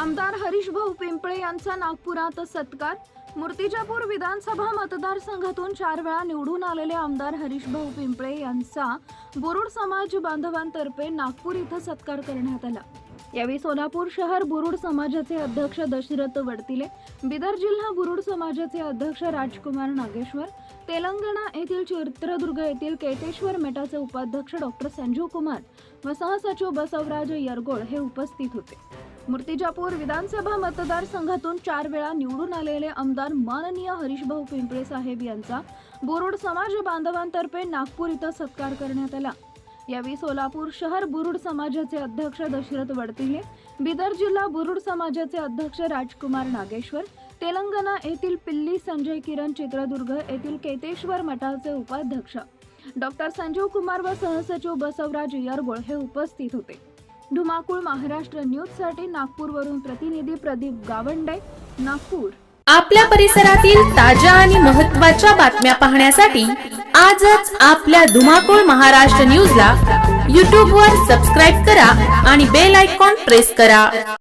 आमदार हरीश भाऊ पिंपळे यांचा नागपुरात सत्कार. मूर्तिजापूर विधानसभा मतदारसंघातून चार वेळा निवडून आलेले आमदार हरीश भाऊ पिंपळे यांचा बुरुड समाज बांधवांतर्फे नागपूर इथं सत्कार करण्यात आला. यावेळी सोलापूर शहर बुरुड समाजाचे अध्यक्ष दशरथ वडतिले बिदर जिल्हा बुरुड समाजाचे अध्यक्ष राजकुमार नागेश्वर तेलंगणा येथील चित्रदुर्ग येथील केतेश्वर मेटाचे उपाध्यक्ष डॉक्टर संजीव कुमार व सहसचिव बसवराज यरगोळ हे उपस्थित होते. मूर्तिजापूर विधानसभा मतदारसंघातून चार वेळा निवडून आलेले आमदार माननीय हरीशभाऊ पिंपळे साहेब यांचा बोरुड समाज बांधवांतर्फे नागपूर इथं सत्कार करण्यात आला. यावेळी सोलापूर शहर बुरुड समाजाचे अध्यक्ष दशरथ वडतिले बिदर जिल्हा बुरुड समाजाचे अध्यक्ष राजकुमार नागेश्वर तेलंगणा येथील पिल्ली संजय किरण चित्रदुर्ग येथील केतेश्वर मठाचे उपाध्यक्ष डॉक्टर संजीव कुमार व सहसचिव बसवराज यरगोळ हे उपस्थित होते. धुमाकूळ महाराष्ट्र न्यूजसाठी नागपूरवरून प्रतिनिधी प्रदीप गावंडे नागपूर. आपल्या परिसरातील ताज्या आणि महत्त्वाच्या बातम्या पाहण्यासाठी आजच आपल्या धुमाकूळ महाराष्ट्र न्यूजला यूट्यूबवर सबस्क्राईब करा आणि बेल आयकॉन प्रेस करा.